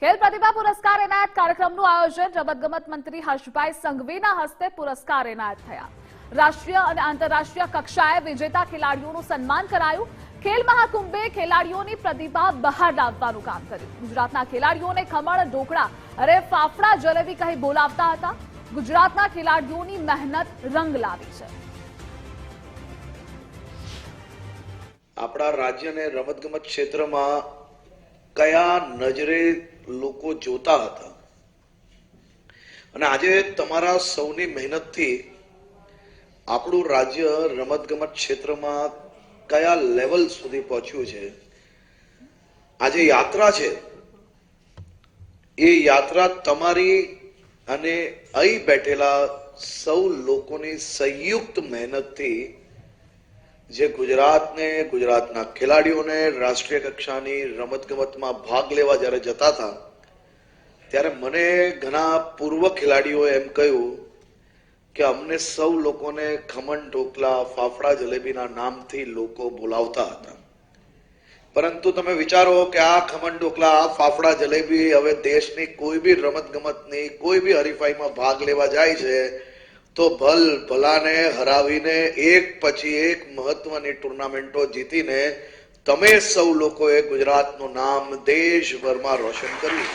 ખેલ પ્રતિભા પુરસ્કાર એનાયત કાર્યક્રમનું આયોજન રમતગમત મંત્રી હર્ષભાઈ સંઘવીના હસ્તે પુરસ્કાર એનાયત થયા. રાષ્ટ્રીય અને આંતરરાષ્ટ્રીય કક્ષાએ વિજેતા ખેલાડીઓનું સન્માન કરાયું. ખેલ મહાકુંભે ખેલાડીઓની પ્રતિભા બહાર લાવવાનું કામ કર્યું. ગુજરાતના ખેલાડીઓને ખમણ, ઢોકળા અરે ફાફડા જલેબી કહી બોલાવતા હતા. ગુજરાતના ખેલાડીઓની મહેનત રંગ લાવી છે. આપણા રાજ્યને રમતગમત ક્ષેત્રમાં કયા નજરે લોકો જોતા હતા. અને આજે તમારા સૌની મહેનતથી આપણું રાજ્ય રમતગમત ક્ષેત્રમાં કયા લેવલ સુધી પહોંચ્યું છે? આજે યાત્રા છે. એ યાત્રા તમારી અને અહીં બેઠેલા સૌ લોકોની સંયુક્ત મહેનતથી જે ગુજરાતને, ગુજરાતના ખેલાડીઓને રાષ્ટ્રીય કક્ષાની રમતગમતમાં ભાગ લેવા જ્યારે જતા હતા, ત્યારે મને ઘણા પૂર્વ ખેલાડીઓએ એમ કહ્યું કે અમને સૌ લોકોને ખમણ, ઢોકલા, ફાફડા, જલેબીના નામથી લોકો બોલાવતા હતા. પરંતુ તમે વિચારો કે આ ખમણ, ઢોકલા, આ ફાફડા, જલેબી હવે દેશની કોઈ બી રમતગમતની, કોઈ બી હરીફાઈમાં ભાગ લેવા જાય છે તો ભલ ભલાને હરાવીને એક પછી એક મહત્વની ટુર્નામેન્ટો જીતીને તમે સૌ લોકોએ ગુજરાતનું નામ દેશભરમાં રોશન કર્યું.